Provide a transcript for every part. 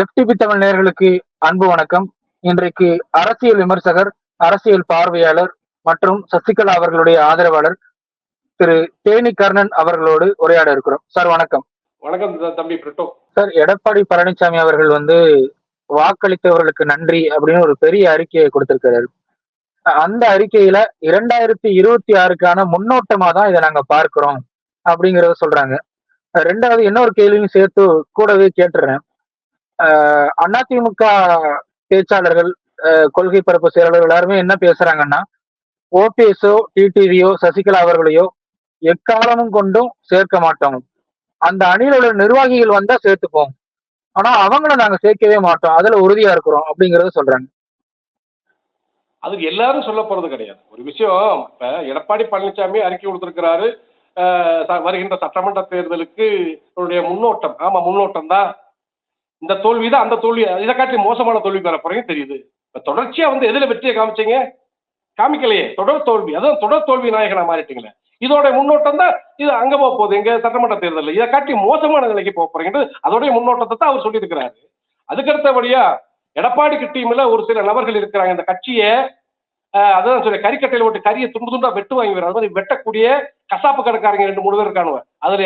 FTP Tamil நேயர்களுக்கு அன்பு வணக்கம். இன்றைக்கு அரசியல் விமர்சகர் அரசியல் பார்வையாளர் மற்றும் சசிகலா அவர்களுடைய ஆதரவாளர் திரு தேனி கர்ணன் அவர்களோடு உரையாட இருக்கிறோம். சார் வணக்கம். வணக்கம் தம்பி பிரிட்டோ. சார் எடப்பாடி பழனிசாமி அவர்கள் வந்து வாக்களித்தவர்களுக்கு நன்றி அப்படின்னு ஒரு பெரிய அறிக்கையை கொடுத்திருக்கிறாரு. அந்த அறிக்கையில இரண்டாயிரத்தி இருபத்தி ஆறுக்கான முன்னோட்டமா தான் இதை நாங்க பார்க்கிறோம் அப்படிங்கறத சொல்றாங்க. ரெண்டாவது இன்னொரு கேள்வியும் சேர்த்து கூடவே கேட்டுறேன். அதிமுக பேச்சாளர்கள் கொள்கை பரப்பு செயலாளர்கள் எல்லாருமே என்ன பேசுறாங்கன்னா ஓபிஎஸ்ஓ டிடிவியோ சசிகலா அவர்களையோ எக்காலமும் கொண்டும் சேர்க்க மாட்டோம். அந்த அணியில் உள்ள நிர்வாகிகள் வந்தா சேர்த்துப்போம். ஆனா அவங்கள நாங்க சேர்க்கவே மாட்டோம். அதுல உறுதியா இருக்கிறோம் அப்படிங்கறத சொல்றாங்க. அதுக்கு எல்லாரும் சொல்ல போறது கிடையாது. ஒரு விஷயம் இப்ப எடப்பாடி பழனிசாமி அறிக்கை கொடுத்திருக்கிறாரு. வருகின்ற சட்டமன்ற தேர்தலுக்கு முன்னோட்டம் ஆமா முன்னோட்டம் தான் இந்த தோல்வி தான் அந்த தோல்வி. இதை காட்டி மோசமான தோல்வி பெற போறீங்க தெரியுது. இப்ப தொடர்ச்சியா வந்து எதுல வெற்றியை காமிச்சீங்க? காமிக்கலையே. தொடர் தோல்வி. அதான் தொடர் தோல்வி நாயகனா மாறிட்டீங்களே. இதோட முன்னோட்டம் தான் இது அங்க போக போகுது. எங்க சட்டமன்ற தேர்தல் இதை காட்டி மோசமான நிலைக்கு போக போறீங்க அதோடைய முன்னோட்டத்தை தான் அவர் சொல்லியிருக்கிறாரு. அதுக்கடுத்தபடியா எடப்பாடிக்கு டீம்ல ஒரு சில நபர்கள் இருக்கிறாங்க. இந்த கட்சியை அதான் சொல்லி கறிக்கட்டையில போட்டு கறியை துண்டு துண்டா வெட்டு வாங்கி வர அது மாதிரி வெட்டக்கூடிய கசாப்பு கடைக்காரங்க ரெண்டு மூணு பேர் இருக்கானுவ அதுல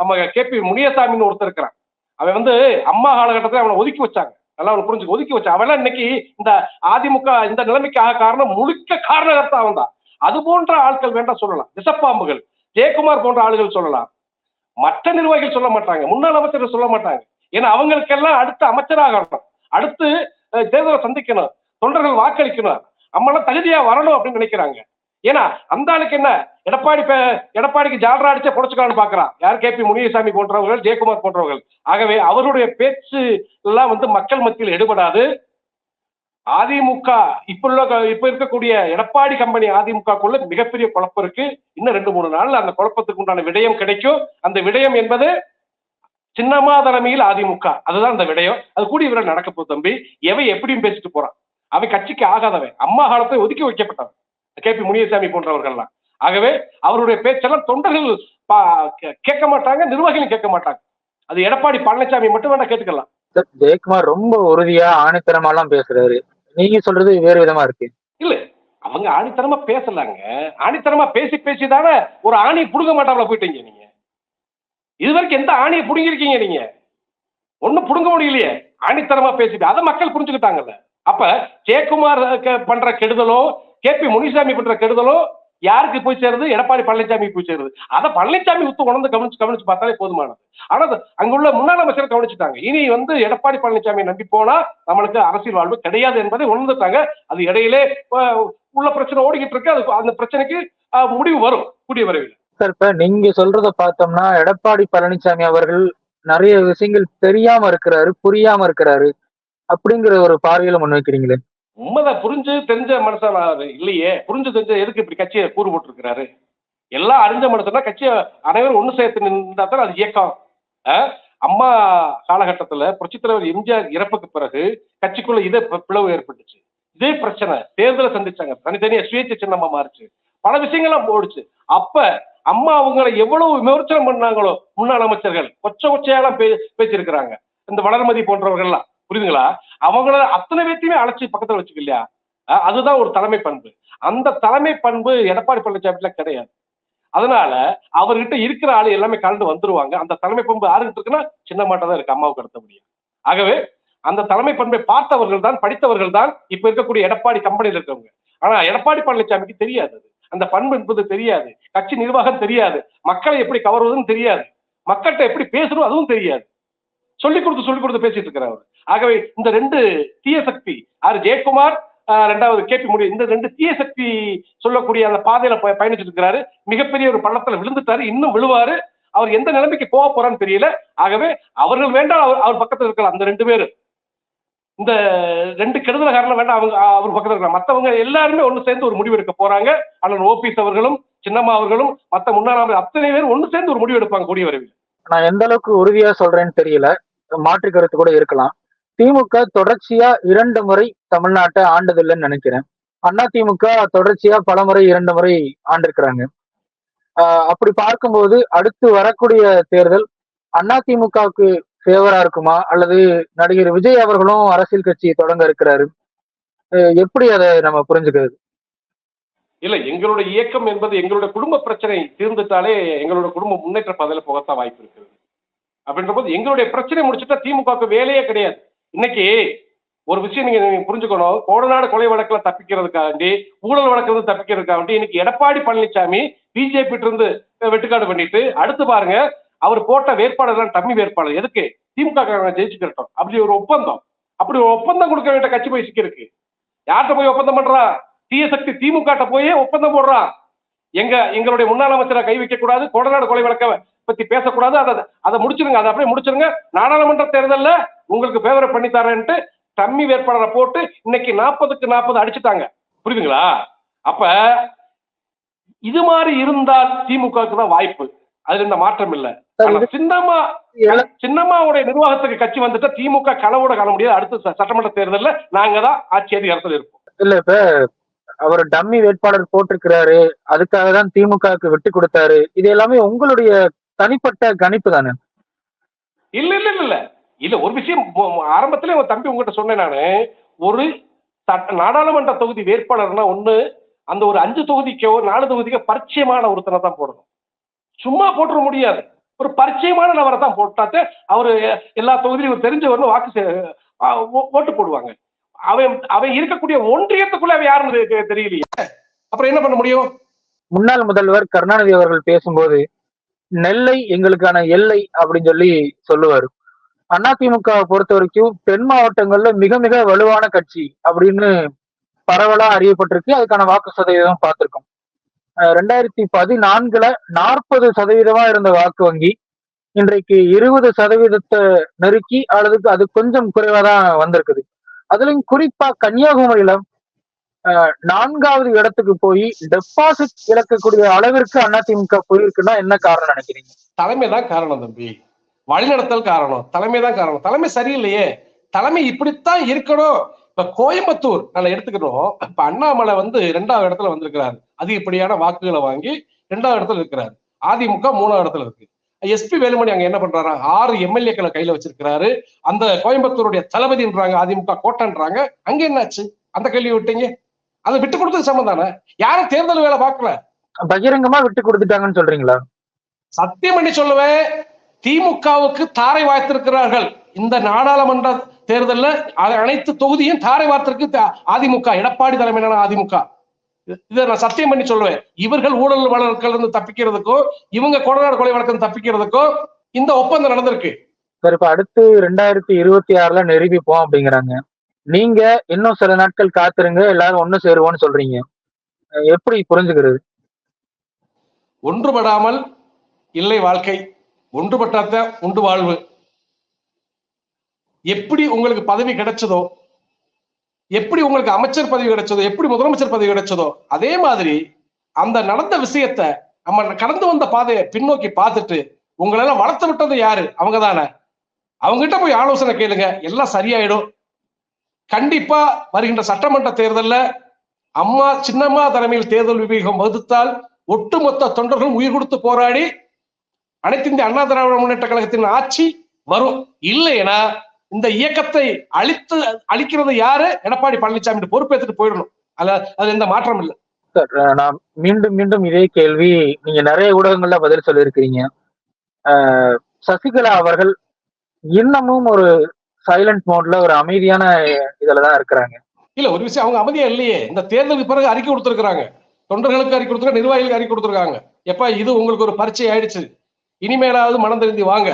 நம்ம கே நம்ம கேபி முனியசாமின்னு ஒருத்தர் இருக்கிறான். அவன் வந்து அம்மா காலகட்டத்தில் அவனை ஒதுக்கி வச்சாங்க. நல்லா அவனை புரிஞ்சு ஒதுக்கி வச்சான். அவன் இன்னைக்கு இந்த அதிமுக இந்த நிலைமைக்கு ஆக காரணம் முழுக்க காரணகர்த்தா அவன் தான் அது போன்ற ஆட்கள் வேண்டாம் சொல்லலாம். விஷப்பாம்புகள் ஜெயக்குமார் போன்ற ஆளுகள் சொல்லலாம். மற்ற நிர்வாகிகள் சொல்ல மாட்டாங்க. முன்னாள் அமைச்சர்கள் சொல்ல மாட்டாங்க. ஏன்னா அவங்களுக்கெல்லாம் அடுத்து அமைச்சராகணும். அடுத்து தேர்தலை சந்திக்கணும். தொண்டர்கள் வாக்களிக்கணும். நம்மளாம் தகுதியா வரணும் அப்படின்னு நினைக்கிறாங்க. ஏன்னா அந்த ஆளுக்கு என்ன? எடப்பாடி பே- எடப்பாடிக்கு ஜாலரா அடிச்சா புடச்சுக்கலாம்னு பாக்குறான். யார்? கே. பி. முனியசாமி போன்றவர்கள் ஜெயக்குமார் போன்றவர்கள். ஆகவே அவருடைய பேச்சு எல்லாம் வந்து மக்கள் மத்தியில் எடுபடாது. அதிமுக இப்ப உள்ள இப்ப இருக்கக்கூடிய எடப்பாடி கம்பெனி அதிமுகக்குள்ள மிகப்பெரிய குழப்பம் இருக்கு. இன்னும் ரெண்டு மூணு நாள்ல அந்த குழப்பத்துக்கு உண்டான விடயம் கிடைக்கும். அந்த விடயம் என்பது சின்னமா தலைமையில் அதிமுக. அதுதான் அந்த விடயம். அது கூடிய விரைவில் நடக்க போகுது தம்பி. எவை எப்படியும் பேசிட்டு போறான். அவன் கட்சிக்கு ஆகாதவன். அம்மா காலத்தை ஒதுக்கி வைக்கப்பட்டவன். கே பி முனியசாமி போன்றவர்கள்லாம். ஆகவே அவருடைய பேச்செல்லாம் தொண்டர்கள் கேட்க மாட்டாங்க நிர்வாகிகளும் கேட்க மாட்டாங்க. அது எடப்பாடி பழனிசாமி மட்டும் வேணா கேட்டுக்கலாம். ஜெயக்குமார் ரொம்ப உறுதியா ஆணித்தரமா எல்லாம் பேசுறாரு. நீங்க சொல்றது வேறு விதமா இருக்கு. இல்ல அவங்க ஆணித்தனமா பேசலாங்க. ஆணித்தனமா பேசி பேசி தானே ஒரு ஆணி புடுங்க மாட்டாப்ல போயிட்டீங்க நீங்க. இது வரைக்கும் எந்த ஆணியை புடுங்கிருக்கீங்க நீங்க? ஒண்ணும் புடுங்க முடியலையே. ஆணித்தனமா பேசிட்டு அதை மக்கள் புரிஞ்சுக்கிட்டாங்கல்ல. அப்ப ஜெயக்குமார் பண்ற கெடுதலோ கே பி முனிசாமி பண்ற கெடுதலோ யாருக்கு போய் சேருது? எடப்பாடி பழனிசாமி போய் சேருது. அதை பழனிசாமி உத்து உணர்ந்து கவனிச்சு கவனிச்சு பார்த்தாலே போதுமானது. ஆனா அங்குள்ள முன்னாள் அமைச்சர் கவனிச்சுட்டாங்க. இனி வந்து எடப்பாடி பழனிசாமி நம்பி போனா நம்மளுக்கு அரசியல் வாழ்வு கிடையாது என்பதை உணர்ந்துட்டாங்க. அது இடையிலே உள்ள பிரச்சனை ஓடிக்கிட்டு இருக்கு. அது அந்த பிரச்சனைக்கு முடிவு வரும் கூடிய விரைவில். சார் இப்ப நீங்க சொல்றத பார்த்தோம்னா எடப்பாடி பழனிசாமி அவர்கள் நிறைய விஷயங்கள் தெரியாம இருக்கிறாரு புரியாம இருக்கிறாரு. அப்படிங்கிற ஒரு பார்வையில முன்வைக்கிறீங்களே? உண்மைதான் புரிஞ்சு தெரிஞ்ச மனுஷன் இல்லையே. புரிஞ்சு தெரிஞ்ச எதுக்கு இப்படி கட்சியை கூறு போட்டிருக்கிறாரு? எல்லாம் அறிஞ்ச மனுஷன்னா கட்சியை அனைவரும் ஒண்ணு சேர்த்து நின்றா தான் அது இயக்கம். அம்மா காலகட்டத்துல புரட்சித் தலைவர் எம்ஜிஆர் இறப்புக்கு பிறகு கட்சிக்குள்ள இதே பிளவு ஏற்பட்டுச்சு. இதே பிரச்சனை தேர்தலை சந்திச்சாங்க. தனித்தனியா சுயேட்சை சின்னமா மாறிச்சு. பல விஷயங்கள்லாம் போடுச்சு அப்ப அம்மா அவங்களை எவ்வளவு விமர்சனம் பண்ணாங்களோ முன்னாள் அமைச்சர்கள். கொச்ச கொச்சையெல்லாம் பே பேசியிருக்கிறாங்க. இந்த வளர்மதி போன்றவர்கள்லாம். புரியுதுங்களா? அவங்கள அத்தனை பேர்த்தையுமே அழைச்சி பக்கத்துல வச்சுக்க இல்லையா? அதுதான் ஒரு தலைமை பண்பு. அந்த தலைமை பண்பு எடப்பாடி பழனிசாமில கிடையாது. அதனால அவர்கிட்ட இருக்கிற ஆளு எல்லாமே கலந்து வந்துருவாங்க. அந்த தலைமை பண்பு யாருக்கிட்ட இருக்குன்னா சின்ன மாட்டா தான் இருக்கு. அம்மாவுக்கு அடுத்த முடியும் ஆகவே அந்த தலைமை பண்பை பார்த்தவர்கள் தான் படித்தவர்கள் தான் இப்ப இருக்கக்கூடிய எடப்பாடி கம்பெனியில் இருக்கவங்க. ஆனா எடப்பாடி பழனிசாமிக்கு தெரியாது அந்த பண்பு என்பது தெரியாது. கட்சி நிர்வாகம் தெரியாது. மக்களை எப்படி கவர்வதுன்னு தெரியாது. மக்கள்கிட்ட எப்படி பேசணும் அதுவும் தெரியாது. சொல்லி கொடுத்து சொல்லி கொடுத்து பேசிட்டு இருக்கிறார் ஆகவே இந்த ரெண்டு தீய சக்தி ஆறு ஜெயக்குமார் ரெண்டாவது கேபி முடி இந்த ரெண்டு தீய சக்தி சொல்லக்கூடிய அந்த பாதையில பயணிச்சுட்டு பயணிச்சிட்டு இருக்கிறாரு மிகப்பெரிய ஒரு பள்ளத்துல விழுந்துட்டாரு இன்னும் விழுவாரு. அவர் எந்த நிலைமைக்கு போக போறான்னு தெரியல. ஆகவே அவர்கள் வேண்டாம் அவர் அவர் பக்கத்துல இருக்கலாம் அந்த ரெண்டு பேரும் இந்த ரெண்டு கெடுதல வேண்டாம் அவங்க அவர் பக்கத்துல இருக்கலாம். மத்தவங்க எல்லாருமே ஒன்று சேர்ந்து ஒரு முடிவு எடுக்க போறாங்க. அண்ணன் ஓபிஎஸ் அவர்களும் சின்னம்மா அவர்களும் மத்த முன்னாள் அத்தனை பேர் ஒன்று சேர்ந்து ஒரு முடிவு எடுப்பாங்க கூடிய விரைவில். நான் எந்த அளவுக்கு உறுதியா சொல்றேன்னு தெரியல. மாற்று கருத்து கூட இருக்கலாம். திமுக தொடர்ச்சியா இரண்டு முறை தமிழ்நாட்டை ஆண்டதில்லைன்னு நினைக்கிறேன். அண்ணா திமுக தொடர்ச்சியா பல முறை இரண்டு முறை ஆண்டிருக்கிறாங்க. ஆஹ் அப்படி பார்க்கும்போது அடுத்து வரக்கூடிய தேர்தல் அண்ணா திமுகவுக்கு ஃபேவரா இருக்குமா? அல்லது நடிகர் விஜய் அவர்களும் அரசியல் கட்சி தொடங்க இருக்கிறாரு. அஹ் எப்படி அதை நம்ம புரிஞ்சுக்கிறது? இல்ல எங்களோட இயக்கம் என்பது எங்களுடைய குடும்ப பிரச்சனை தீர்ந்துட்டாலே எங்களோட குடும்பம் முன்னேற்ற பாதையில போகத்தான் வாய்ப்பு இருக்குது. அப்படின்ற போது எங்களுடைய பிரச்சனை முடிச்சுட்டா திமுகவுக்கு வேலையே கிடையாது. இன்னைக்கு ஒரு விஷயம் நீங்க நீங்க புரிஞ்சுக்கணும். கோடநாடு கொலை வழக்குல தப்பிக்கிறதுக்காண்டி ஊழல் வழக்குல இருந்து தப்பிக்கிறதுக்காண்டி இன்னைக்கு எடப்பாடி பழனிசாமி பிஜேபி இருந்து வெட்டுக்காடு பண்ணிட்டு அடுத்து பாருங்க அவர் போட்ட வேட்பாளர் தான் டம்மி வேட்பாளர். எதுக்கு? திமுக ஜெயிச்சு ஜெயிச்சுக்கிறட்டும். அப்படி ஒரு ஒப்பந்தம். அப்படி ஒரு ஒப்பந்தம் கொடுக்க வேண்டிய கட்சி போய் சிக்கிருக்கு யார்கிட்ட போய் ஒப்பந்தம் பண்றா? தீய சக்தி திமுக போய் ஒப்பந்தம் போடுறான் எங்க எங்களுடைய முன்னாள் அமைச்சரை கை வைக்க கூடாது கோடநாடு கொலை வழக்க பத்தி பேசக்கூடாது. அதை அதை முடிச்சிருங்க. அதை அப்படியே முடிச்சிருங்க. நாடாளுமன்ற தேர்தல்ல உங்களுக்கு ஃபேவர் பண்ணி தரேன்ட்டு டம்மி வேட்பாளரை போட்டு இன்னைக்கு நாற்பதுக்கு நாற்பது அடிச்சுட்டாங்க. புரியுதுங்களா? அப்ப இது மாதிரி இருந்தால் திமுகவுக்கு தான் வாய்ப்பு. அதுல இந்த மாற்றம் இல்ல. சின்னம்மா சின்னம்மாவுடைய நிர்வாகத்துக்கு கட்சி வந்துட்டா திமுக கனவோட காண முடியாது. அடுத்த சட்டமன்ற தேர்தல்ல நாங்க தான் ஆட்சி அதிகாரத்தில் இருப்போம். இல்ல இப்ப அவர் டம்மி வேட்பாளர் போட்டிருக்கிறாரு. அதுக்காக தான் திமுகவுக்கு விட்டு கொடுத்தாரு. இது எல்லாமே உங்களுடைய தனிப்பட்ட கணிப்பு தானே? இல்ல இல்ல இல்ல இல்ல. ஒரு விஷயம் ஆரம்பத்திலே உன் தம்பி உங்ககிட்ட சொன்னேன் நானு. ஒரு நாடாளுமன்ற தொகுதி வேட்பாளர்னா ஒண்ணு அந்த ஒரு அஞ்சு தொகுதிக்கோ நாலு தொகுதிக்கோ பரிச்சயமான ஒருத்தனை தான் போடணும். சும்மா போட்டுற முடியாது. ஒரு பரிச்சயமான நபரை தான் போட்டாத்தே அவரு எல்லா தொகுதியிலும் தெரிஞ்சவர்னு வாக்கு ஓட்டு போடுவாங்க. அவன் அவன் இருக்கக்கூடிய ஒன்றியத்துக்குள்ள அவன் யாருன்னு தெரியலையே. அப்புறம் என்ன பண்ண முடியும்? முன்னாள் முதல்வர் கருணாநிதி அவர்கள் பேசும்போது நெல்லை எங்களுக்கான எல்லை அப்படின்னு சொல்லி சொல்லுவாரு. அதிமுகவை பொறுத்த வரைக்கும் தென் மாவட்டங்கள்ல மிக மிக வலுவான கட்சி அப்படின்னு பரவலா அறியப்பட்டிருக்கு. அதுக்கான வாக்கு சதவீதம் பார்த்திருக்கோம். ரெண்டாயிரத்தி பதினான்குல நாற்பது சதவீதமா இருந்த வாக்கு வங்கி இன்றைக்கு இருபது சதவீதத்தை நெருக்கி அல்லதுக்கு அது கொஞ்சம் குறைவா தான் வந்திருக்குது. அதுலயும் குறிப்பா கன்னியாகுமரியில நான்காவது இடத்துக்கு போய் டெபாசிட் இழக்கக்கூடிய அளவிற்கு அதிமுக போயிருக்குன்னா என்ன காரணம் நினைக்கிறீங்க? தலைமை தான் காரணம் தம்பி. வழிநடத்தல் காரணம். தலைமை தான் காரணம். தலைமை சரியில்லையே. தலைமை இப்படித்தான் இருக்கணும். இப்ப கோயம்புத்தூர் நான் எடுத்துக்கணும். இப்ப அண்ணாமலை வந்து ரெண்டாவது இடத்துல வந்திருக்கிறாரு. அதிகப்படியான வாக்குகளை வாங்கி ரெண்டாவது இடத்துல இருக்கிறாரு. அதிமுக மூணாவது இடத்துல இருக்கு. எஸ்பி வேலுமணி அங்க என்ன பண்றாரு? ஆறு எம்எல்ஏக்களை கையில வச்சிருக்கிறாரு. அந்த கோயம்புத்தூருடைய தளபதின்றாங்க அதிமுக கோட்டன்றாங்க. அங்க என்னாச்சு? அந்த கேள்வி விட்டீங்க? அதை விட்டு கொடுத்தது சமம் தானே? யாரும் தேர்தல் வேலை பார்க்கல. பகிரங்கமா விட்டு கொடுத்துட்டாங்கன்னு சொல்றீங்களா? சத்தியம் பண்ணி சொல்லுவேன். திமுகவுக்கு தாரை வாய்த்திருக்கிறார்கள். இந்த நாடாளுமன்ற தேர்தல்ல அனைத்து தொகுதியும் தாரை வார்த்திருக்கு. த- அதிமுக எடப்பாடி தலைமையிலான அதிமுக. இது- நான் சத்தியம் பண்ணி சொல்லுவேன். இவர்கள் ஊழல் வழக்குல இருந்து தப்பிக்கிறதுக்கும் இவங்க கொடநாடு கொலை வழக்கு தப்பிக்கிறதுக்கும் இந்த ஒப்பந்தம் நடந்திருக்கு. சார் இப்ப அடுத்து ரெண்டாயிரத்தி இருபத்தி ஆறுல நிரூபிப்போம் அப்படிங்கிறாங்க. நீங்க இன்னும் சில நாட்கள் காத்திருங்க எல்லாரும் ஒண்ணு சேருவோம்னு சொல்றீங்க. எப்படி புரிஞ்சுக்கிறது? ஒன்றுபடாமல் இல்லை வாழ்க்கை ஒன்றுபட்டாத்த உண்டு வாழ்வு. எப்படி உங்களுக்கு பதவி கிடைச்சதோ எப்படி உங்களுக்கு அமைச்சர் பதவி கிடைச்சதோ எப்படி முதலமைச்சர் பதவி கிடைச்சதோ அதே மாதிரி அந்த நடந்த விஷயத்த நம்ம கடந்து வந்த பாதையை பின்னோக்கி பார்த்துட்டு உங்களெல்லாம் வளர்த்து விட்டது யாரு? அவங்க தானே அவங்ககிட்ட போய் ஆலோசனை கேளுங்க எல்லாம் சரியாயிடும். கண்டிப்பா வருகின்ற சட்டமன்ற தேர்தல்ல அம்மா சின்னம்மா தலைமையில் தேர்தல் விவேகம் வகுத்தால் ஒட்டுமொத்த தொண்டர்களும் உயிர் கொடுத்து போராடி அனைத்து இந்திய அண்ணா திராவிட முன்னேற்ற கழகத்தின் ஆட்சி வரும். இல்லைன்னா இந்த இயக்கத்தை அழித்து அழிக்கிறது யாரு? எடப்பாடி பழனிசாமி பொறுப்பேற்றுட்டு போயிடணும். அதுல அது எந்த மாற்றம் இல்லை. சார் நான் மீண்டும் மீண்டும் இதே கேள்வி நீங்க நிறைய ஊடகங்கள்ல பதில் சொல்லியிருக்கிறீங்க. சசிகலா அவர்கள் இன்னமும் ஒரு சைலண்ட் மோட்ல ஒரு அமைதியான இதுலதான் இருக்கிறாங்க. இல்ல ஒரு விஷயம் அவங்க அமைதியா இல்லையே. இந்த தேர்தலுக்கு பிறகு அறிக்கை கொடுத்துருக்காங்க தொண்டர்களுக்கு அறிக்கை கொடுத்துருக்காங்க நிர்வாகிகளுக்கு அறிக்கை கொடுத்துருக்காங்க. எப்ப இது உங்களுக்கு ஒரு பரீட்சை ஆயிடுச்சு. இனிமேலாவது மனம் திருந்தி வாங்க.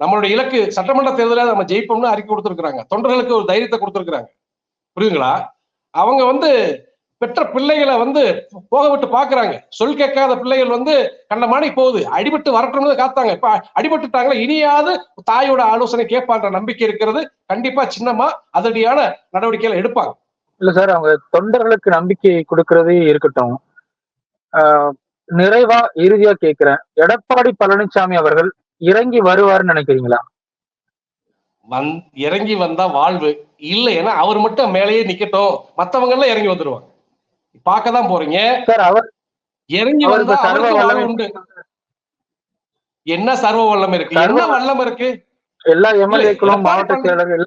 நம்மளுடைய இலக்கு சட்டமன்ற தேர்தலில் நம்ம ஜெயிப்போம்னு அறிக்கை கொடுத்துருக்காங்க தொண்டர்களுக்கு ஒரு தைரியத்தை கொடுத்துருக்காங்க புரியுதுங்களா? அவங்க வந்து பெற்ற பிள்ளைகளை வந்து போக விட்டு பாக்குறாங்க சொல் கேட்காத பிள்ளைகள் வந்து கண்டமானி போகுது. அடிபட்டு வரட்டும்னு காத்தாங்க. இப்ப அடிபட்டுட்டாங்களா இனியாவது தாயோட ஆலோசனை கேட்பான்ற நம்பிக்கை இருக்கிறது. கண்டிப்பா சின்னமா அதடியான நடவடிக்கைகளை எடுப்பாங்க. இல்ல சார் அவங்க தொண்டர்களுக்கு நம்பிக்கை கொடுக்கறது இருக்கட்டும். நிறைவா இறுதியா கேக்குறேன் எடப்பாடி பழனிசாமி அவர்கள் இறங்கி வருவாருன்னு நினைக்கிறீங்களா? வந் இறங்கி வந்தா வாழ்வு. இல்லைன்னா அவர் மட்டும் மேலேயே நிக்கட்டும். மத்தவங்க எல்லாம் இறங்கி வந்துருவாங்க. பார்க்க தான் போறீங்க இறங்கி வந்தா சர்வ வல்லமை உண்டு. என்ன சர்வ வல்லம் இருக்கு? என்ன வல்லம் இருக்கு? எல்லா எம்எல்ஏக்களும் மாவட்ட செயலர்கள்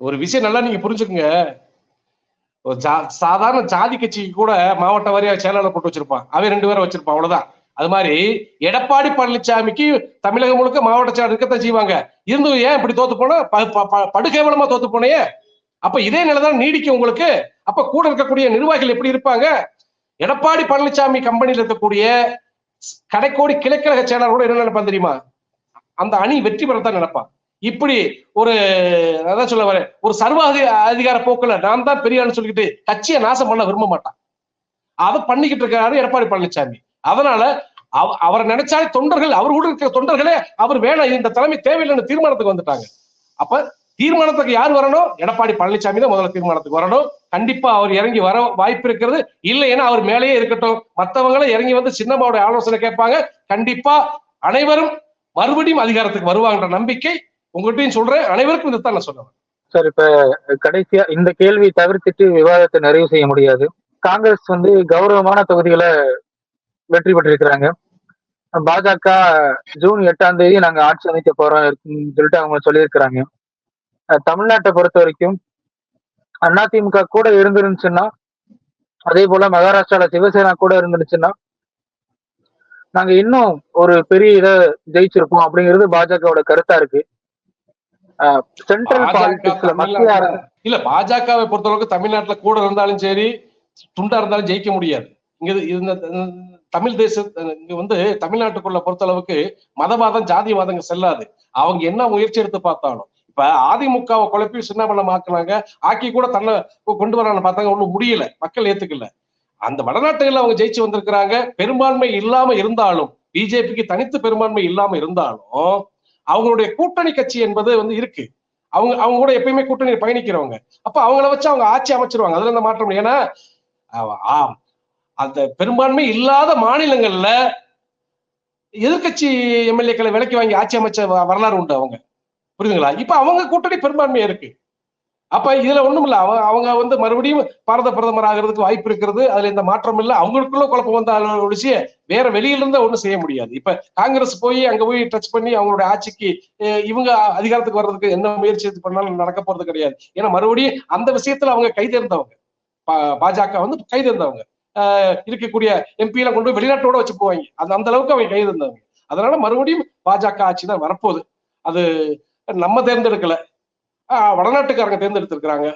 ஒரு விஷயம் நல்லா நீங்க புரிஞ்சுக்குங்க. ஒரு சாதாரண ஜாதி கட்சிக்கு கூட மாவட்ட வாரியா செயலாளர் போட்டு வச்சிருப்பான். அவன் ரெண்டு பேரை வச்சிருப்பான் அவ்வளவுதான். அது மாதிரி எடப்பாடி பழனிசாமிக்கு தமிழகம் முழுக்க மாவட்ட செயலர் இருக்கத்தான் செய்வாங்க. இருந்தும் ஏன் இப்படி தோத்து போனா? படுகேவலமா தோத்து போனே அப்ப இதே நிலைதான் நீடிக்கும் உங்களுக்கு. அப்ப கூட இருக்கக்கூடிய நிர்வாகிகள் எப்படி இருப்பாங்க? எடப்பாடி பழனிசாமி கம்பெனியில் இருக்கக்கூடிய கடைக்கோடி கிழக்கழக செயலாளர் கூட என்ன நினைப்பான் தெரியுமா? அந்த அணி வெற்றி பெறத்தான் நினைப்பான். இப்படி ஒரு அதான் சொல்ல வரேன் ஒரு சர்வாதி அதிகார போக்குல நான் தான் பெரியான்னு சொல்லிக்கிட்டு கட்சியை நாசம் பண்ண விரும்ப மாட்டான். அதை பண்ணிக்கிட்டு இருக்காரு எடப்பாடி பழனிசாமி. அதனால அவ- அவரை நினைச்சாலே தொண்டர்கள் அவர் கூட இருக்கிற தொண்டர்களே அவர் வேணாம் இந்த தலைமை தேவையில்லைன்னு தீர்மானத்துக்கு வந்துட்டாங்க. அப்ப தீர்மானத்துக்கு யார் வரணும்? எடப்பாடி பழனிசாமி தான் முதல்ல தீர்மானத்துக்கு வரணும். கண்டிப்பா அவர் இறங்கி வர வாய்ப்பு இருக்கிறது இல்லைன்னா அவர் மேலேயே இருக்கட்டும். மற்றவங்களும் இறங்கி வந்து சின்னம்மாவோட ஆலோசனை கேட்பாங்க. கண்டிப்பா அனைவரும் மறுபடியும் அதிகாரத்துக்கு வருவாங்கன்ற நம்பிக்கை உங்ககிட்டயும் சொல்றேன். அனைவருக்கும் இதைத்தான் நான் சொல்லுவேன் சார் இப்ப கடைசியா இந்த கேள்வி தவிர்த்துட்டு விவாதத்தை நிறைவு செய்ய முடியாது. காங்கிரஸ் வந்து கௌரவமான தொகுதிகளை வெற்றி பெற்றிருக்கிறாங்க. பாஜக ஜூன் எட்டாம் தேதி நாங்க ஆட்சி அமைக்க போறோம் சொல்லிட்டு அவங்க சொல்லியிருக்கிறாங்க. தமிழ்நாட்டை பொறுத்த வரைக்கும் அதிமுக கூட இருந்துருந்துச்சுன்னா அதே போல மகாராஷ்டிரால சிவசேனா கூட இருந்துருச்சுன்னா நாங்க இன்னும் ஒரு பெரிய இதை ஜெயிச்சிருப்போம் அப்படிங்கிறது பாஜகவோட கருத்தா இருக்கு. சென்ட்ரல் பாலிடிக்ஸ்ல மத்திய இல்ல பாஜகவை பொறுத்தளவுக்கு தமிழ்நாட்டுல கூட இருந்தாலும் சரி துண்டா இருந்தாலும் ஜெயிக்க முடியாது. இங்க இந்த இந்த தமிழ் தேச இங்க வந்து தமிழ்நாட்டுக்குள்ள பொறுத்தளவுக்கு மதவாதம் ஜாதிவாதங்க செல்லாது. அவங்க என்ன முயற்சி எடுத்து பார்த்தாலும். இப்ப அதிமுகவை குழப்பி சின்னபண்ணம் ஆக்குனாங்க ஆக்கி கூட தன்னை கொண்டு வரான்னு பார்த்தாங்க. ஒண்ணும் முடியல. மக்கள் ஏத்துக்கல. அந்த வடநாட்டுகள்ல அவங்க ஜெயிச்சு வந்திருக்கிறாங்க. பெரும்பான்மை இல்லாம இருந்தாலும் பிஜேபிக்கு தனித்து பெரும்பான்மை இல்லாம இருந்தாலும் அவங்களுடைய கூட்டணி கட்சி என்பது வந்து இருக்கு. அவங்க அவங்க கூட எப்பயுமே கூட்டணி பயணிக்கிறவங்க. அப்ப அவங்கள வச்சு அவங்க ஆட்சி அமைச்சிருவாங்க. அதுல இந்த மாற்றம் இல்லை. ஏன்னா அந்த பெரும்பான்மை இல்லாத மாநிலங்கள்ல எதிர்கட்சி எம்எல்ஏக்களை விலக்கி வாங்கி ஆட்சி அமைச்ச வரலாறு உண்டு அவங்க. புரியுதுங்களா? இப்ப அவங்க கூட்டணி பெரும்பான்மை இருக்கு. அப்ப இதுல ஒண்ணும் இல்ல. அவங்க அவங்க வந்து மறுபடியும் பாரத பிரதமர் ஆகிறதுக்கு வாய்ப்பு இருக்கிறது அதுல இந்த மாற்றம் இல்ல. அவங்களுக்குள்ள குழப்பம் வந்த ஒழிச்சு வேற வெளியில இருந்தா ஒண்ணும் செய்ய முடியாது. இப்ப காங்கிரஸ் போய் அங்க போய் டச் பண்ணி அவங்களுடைய ஆட்சிக்கு அஹ், இவங்க அதிகாரத்துக்கு வர்றதுக்கு என்ன முயற்சி பண்ணாலும் நடக்க போறது கிடையாது. ஏன்னா மறுபடியும் அந்த விஷயத்துல அவங்க கைதேர்ந்தவங்க பா- பாஜக வந்து கைதேர்ந்தவங்க ஆஹ், இருக்கக்கூடிய எம்பி எல்லாம் கொண்டு போய் வெளிநாட்டோட வச்சு போவாங்க. அந்த அந்த அளவுக்கு அவங்க கைதேர்ந்தவங்க அதனால மறுபடியும் பாஜக ஆட்சி தான் வரப்போகுது. அது நம்ம தேர்ந்தெடுக்கல. வடநாட்டுக்காரங்க தேர்ந்தெடுத்திருக்கிறாங்க.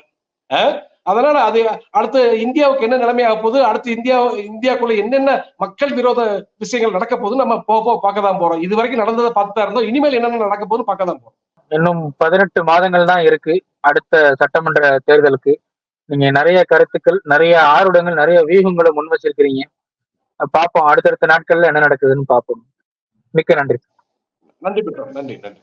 அதனால அது அடுத்து இந்தியாவுக்கு என்ன நிலைமையாக போகுது? அடுத்து இந்தியா இந்தியாக்குள்ள என்னென்ன மக்கள் விரோத விஷயங்கள் நடக்க போகுது நம்ம போக போக பார்க்க தான் போறோம். இது வரைக்கும் நடந்ததை பார்த்துதான் இருந்தோம். இனிமேல் என்னென்ன நடக்க போகுதுன்னு பார்க்க தான் போறோம். இன்னும் பதினெட்டு மாதங்கள் தான் இருக்கு அடுத்த சட்டமன்ற தேர்தலுக்கு. நீங்க நிறைய கருத்துக்கள் நிறைய ஆருடங்கள் நிறைய வியூகங்களை முன் வச்சிருக்கிறீங்க. பார்ப்போம். அடுத்தடுத்த நாட்கள்ல என்ன நடக்குதுன்னு பார்ப்போம். மிக்க நன்றி. நன்றி நன்றி நன்றி.